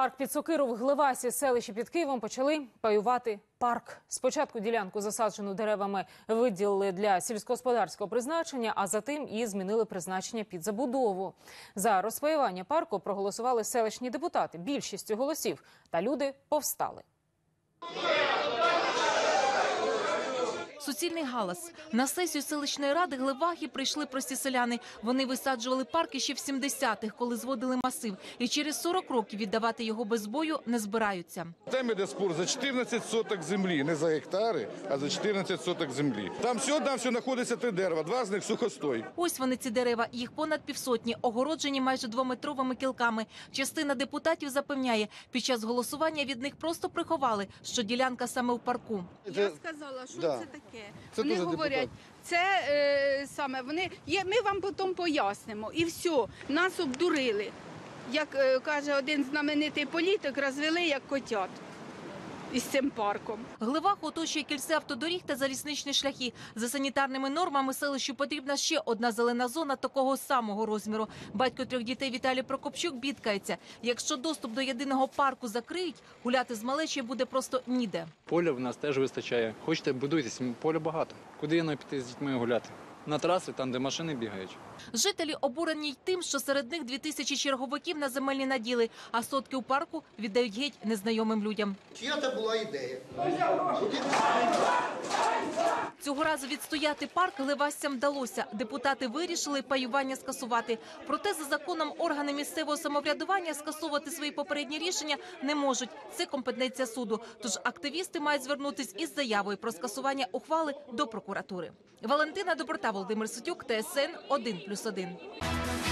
Парк під Сокиру в Гливасі, селищі під Києвом, почали паювати парк. Спочатку ділянку, засаджену деревами, виділили для сільськогосподарського призначення, а затим і змінили призначення під забудову. За розпаювання парку проголосували селищні депутати більшістю голосів, та люди повстали. Суцільний галас. На сесію селищної ради Глевахи прийшли прості селяни. Вони висаджували парки ще в 70-х, коли зводили масив. І через 40 років віддавати його без бою не збираються. Там іде спор за 14 соток землі, не за гектари, а за 14 соток землі. Там все там все знаходиться три дерева, два з них сухостой. Ось вони ці дерева, їх понад півсотні, огороджені майже двометровими кілками. Частина депутатів запевняє, під час голосування від них просто приховали, що ділянка саме в парку. Я сказала, що да. це таке. Це вони говорять, депутат. це е, саме вони є. Ми вам потім пояснимо. І все, нас обдурили. Як е, каже один знаменитий політик, розвели як котят із цим парком. Гливах оточує кільце автодоріг та залізничні шляхи. За санітарними нормами селищу потрібна ще одна зелена зона такого самого розміру. Батько трьох дітей Віталій Прокопчук бідкається. Якщо доступ до єдиного парку закриють, гуляти з малечою буде просто ніде. Поля в нас теж вистачає. Хочете, будуйтесь, поля багато. Куди я піти з дітьми гуляти? На траси, там, де машини бігають. Жителі обурені й тим, що серед них дві тисячі черговиків на земельні наділи, а сотки у парку віддають геть незнайомим людям. Чия це була ідея? Цього разу відстояти парк левасцям вдалося. Депутати вирішили паювання скасувати. Проте за законом органи місцевого самоврядування скасовувати свої попередні рішення не можуть. Це компетенція суду. Тож активісти мають звернутись із заявою про скасування ухвали до прокуратури. Валентина Доброта, Володимир Сутюк, ТСН 1+,1.